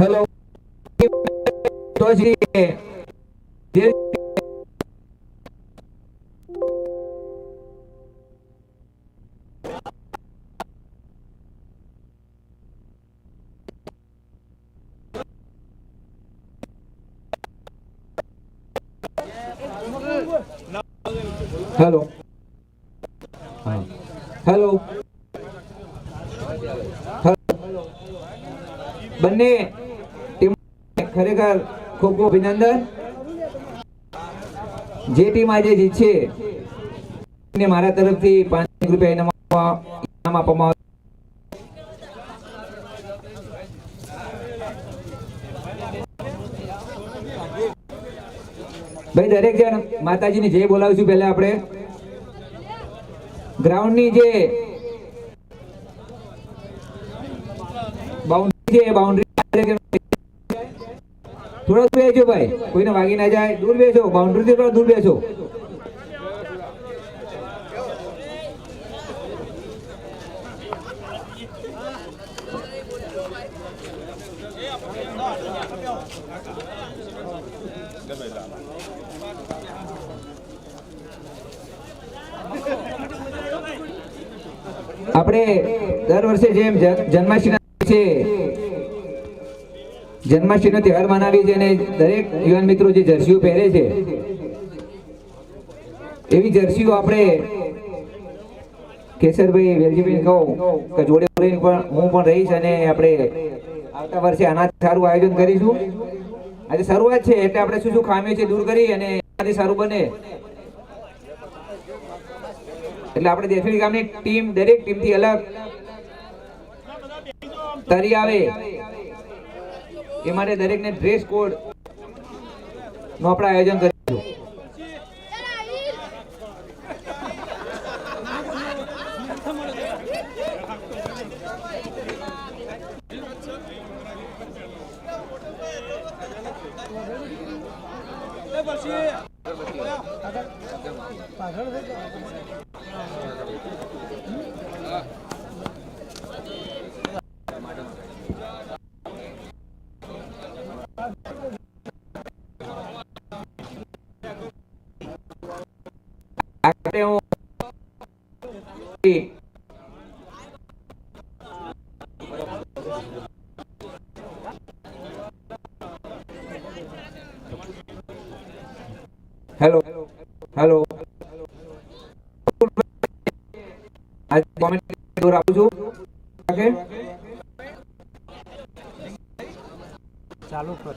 Hello तो जी hello hello. બંને ખરેખર ખૂબ ખૂબ અભિનંદન. જે ટીમ આજે જીતશે મારા તરફથી પાંચ રૂપિયા ઇનામ આપવામાં ભાઈ, દરેક જણ માતાજીની જય બોલાવીશું, પહેલા આપણે ગ્રાઉન્ડની જે બાઉન્ડ્રી છે બાઉન્ડ્રી થોડા દૂર બેસો ભાઈ, કોઈને વાગી ના જાય, દૂર બેસો બાઉન્ડ્રી થી થોડા દૂર બેસો. આપણે દર વર્ષે જેમ જન્માષ્ટમી છે, જન્માષ્ટમીનો તહેવાર મનાવીએ છીએ અને દરેક યુવાન મિત્રો જે જર્સીઓ પહેરે છે, એવી જર્સીઓ આપણે કેસરભાઈ વેલજીભાઈ કહું કે જોડે પણ હું પણ રહીશ અને આપણે આવતા વર્ષે આના સારું આયોજન કરીશું. આજે શરૂઆત છે એટલે આપણે શું શું ખામીઓ છે દૂર કરી અને સારું બને. એટલે આપણે દેશવી ગામની ટીમ, દરેક ટીમથી અલગ. તરી આવે. એ માટે દરેકને ડ્રેસ કોડનું આપણે આયોજન કરીશું. tem um કોમેન્ટ દોર આપું છું. ચાલુ કર.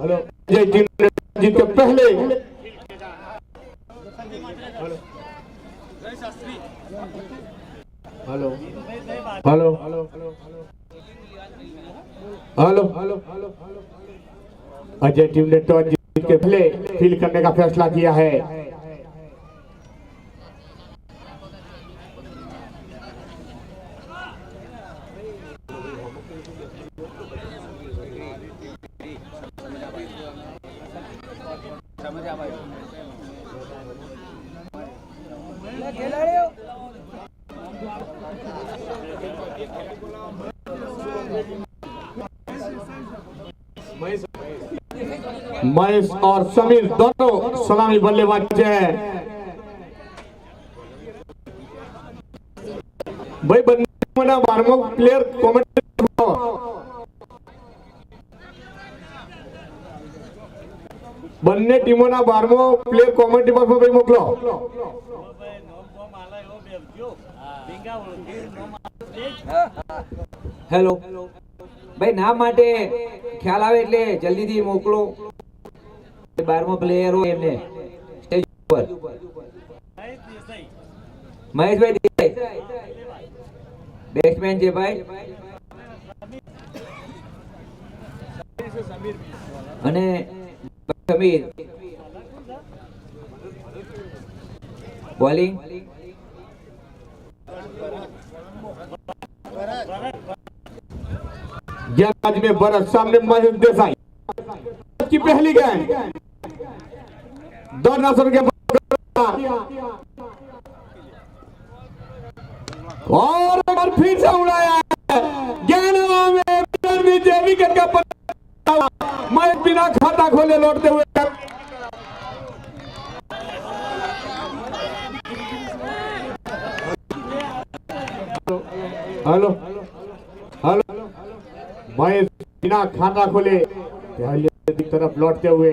हेलो, जय जीत के पहले। Hello. Hello. Hello. Hello hello Ajay team ने टॉस जीत के पहले फील करने का फैसला किया है। महेश और समीर दोनों सलामी बल्लेबाज हैं भाई બંને બારમો પ્લેયર કોમેન્ટ બંને ટીમોના બારમો પ્લેયર કોમેન્ટ બોક્સમાં ભાઈ મોકલો હેલો ભાઈ નામ માટે ખ્યાલ આવે એટલે જલ્દીથી મોકલો બારમો પ્લેયર હોય એમને સ્ટેજ ઉપર મહેશભાઈ દેસાઈ બેટ્સમેન છે ભાઈ અને સમીર બોલિંગ गेंदबाजी में बरस सामने महेश देसाई की पहली गेंद के और बार फिर से उड़ाया में का पत्ता महेश बिना खाता खोले लौटते हुए हेलो हेलो महेश बिना खाता खोले तरफ़ लौटते हुए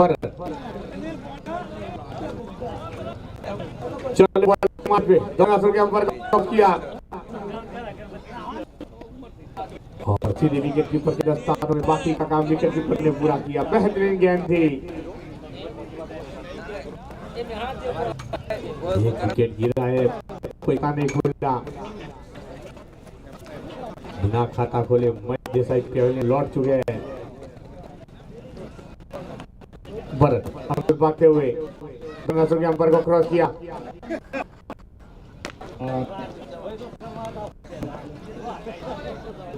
पर। चल पे। अंपर किया। और सीधे विकेट कीपर के दस्तानों में बाकी का काम विकेट कीपर ने पूरा किया। बेहतरीन गेंद थी। एक विकेट गिरा है। कोई का नहीं खुला। बिना खाता खोले मैं देसाई पहले लौट चुके हैं। बर अब भागते हुए गंगासुर के अंपर को क्रॉस किया और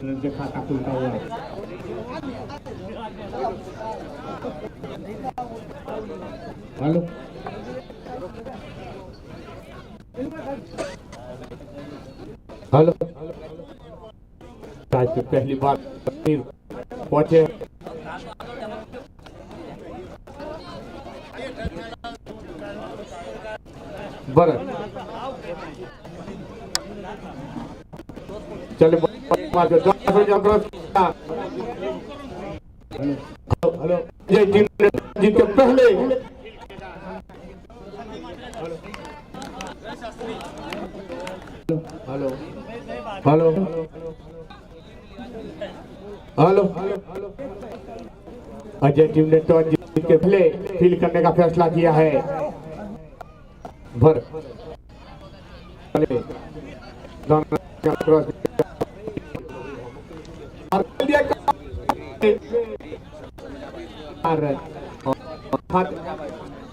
उनके खाता खुलता हुआ हेलो हेलो आज की पहली बार तस्वीर पहुँचे चले हेलो जय पहले। Hello hello hello Ajay team ने टॉस जीत के पहले फील करने का फैसला किया है। भर।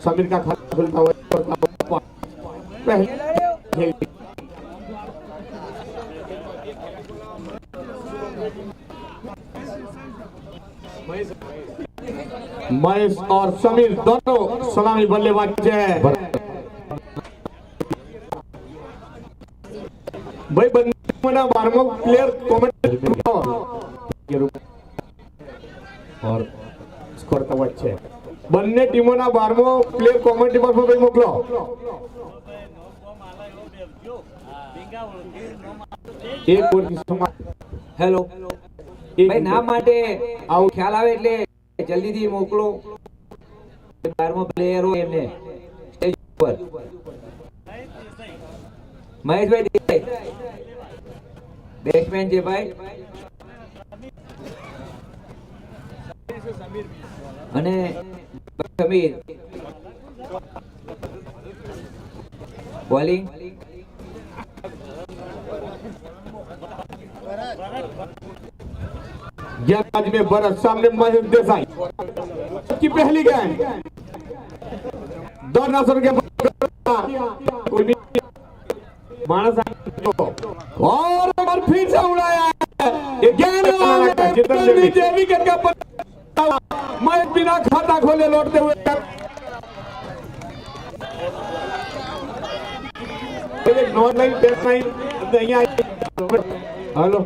समीर का खाता खुलता हुआ महेश और समीर दोनों सलामी बल्लेबाज है। ભાઈ બંદના બારમો પ્લેયર કોમેન્ટ સ્કોર તવટ છે. બંને ટીમોના બારમો પ્લેયર કોમેન્ટ્રી પર મોકલો. એક બોલ હેલો ભાઈ ના માટે આવું ખ્યાલ આવે એટલે જલ્દીથી મોકલો. બારમો પ્લેયર હોય એમને. સ્ટેજ ઉપર. મહેશભાઈ દેસાઈ બેટ્સમેન છે ભાઈ અને સમીર બોલિંગ गेंदबाजी में बरस सामने महेश देसाई की पहली गेंद दो नसर के कोई भी मानस और का बिना खाता खोले लौटते हुए टेस्ट हेलो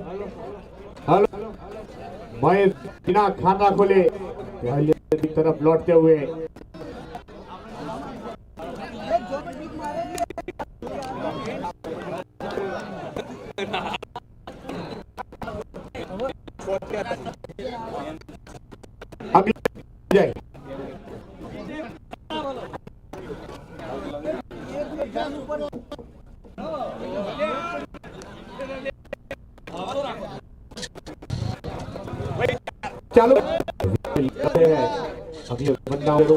हेलो। महेश बिना खाता खोले की तरफ़ लौटते हुए अभी जय चालू अभी बदलाव के रूप में निकल गई सब इनके बल्ले चलो बोलना हुआ पे दोनों सर के ऊपर किया अच्छा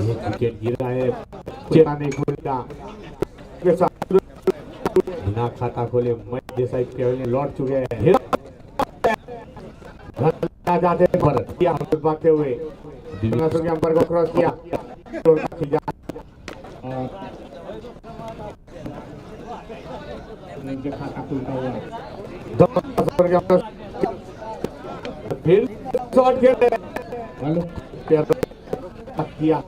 विकेट गिरा है चेता नहीं खोलता। बिना खाता खोले मैं देसाई केवल लौट चुके हैं। जाते पर, किया हम भागते हुए। अंपर को क्रॉस किया। खाता खुलता हुआ। अंपर फिर शॉट खेल। किया?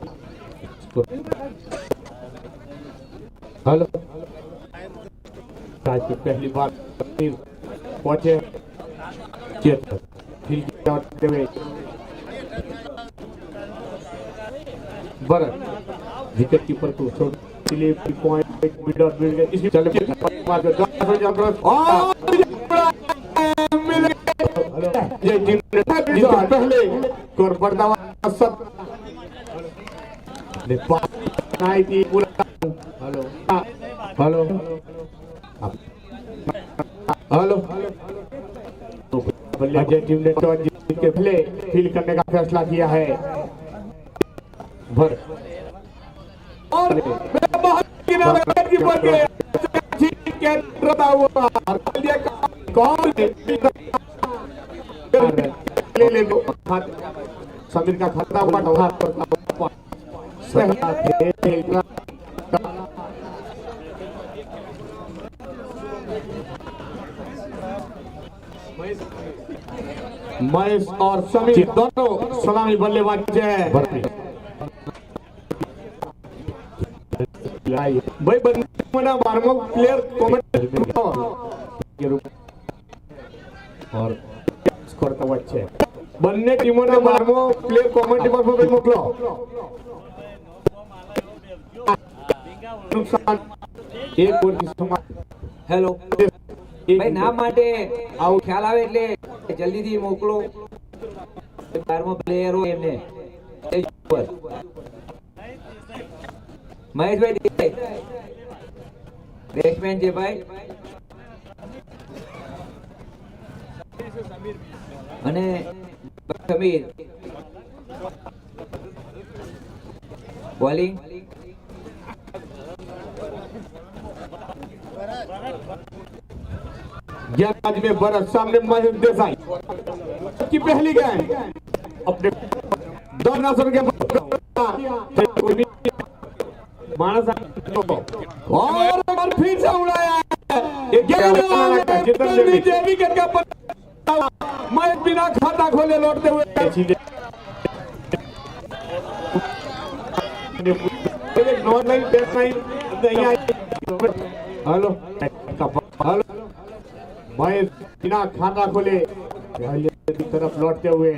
हेलो। आज की पहली बार फिर पहुँचे बर विकेट कीपर को छोड़ लिए पॉइंट एक मिनट मिल गए। इसी चले बाद में दस हो। जाओ और मिल ये टीम ने पहले। बढ़ता सब। ने पास नहीं थी पूरा hello hello hello. Ajay team ने टॉस जीत के पहले फील करने का फैसला किया है। भर और कौन ले ले दो। समीर का खाता हुआ महेश और समीर दोनों सलामी बल्लेबाज है भाई बंदा बारहवा प्लेयर कमेंट और સ્કોર તો વચ્ચે બંને ટીમોના બારમો પ્લેયર કોમેન્ટ્રી બોક્સમાં ભાઈ મોકલો નુકસાન એક ગોળથી સમા હેલો એક ભાઈ ના માટે આવું ખ્યાલ આવે એટલે જલ્દીથી મોકલો. બારમો પ્લેયર હોય એમને. મહેશભાઈ બેટ્સમેન છે ભાઈ. અને સમીર. બોલિંગ. गेंदबाज में बरस सामने महेश देसाई की पहली गेंद अपने दो नसर के मानस और एक फिर से उड़ाया है का महेश बिना खाता खोले लौटते हुए हेलो हेलो महेश बिना खाता खोले. पहले की तरफ़ लौटते हुए.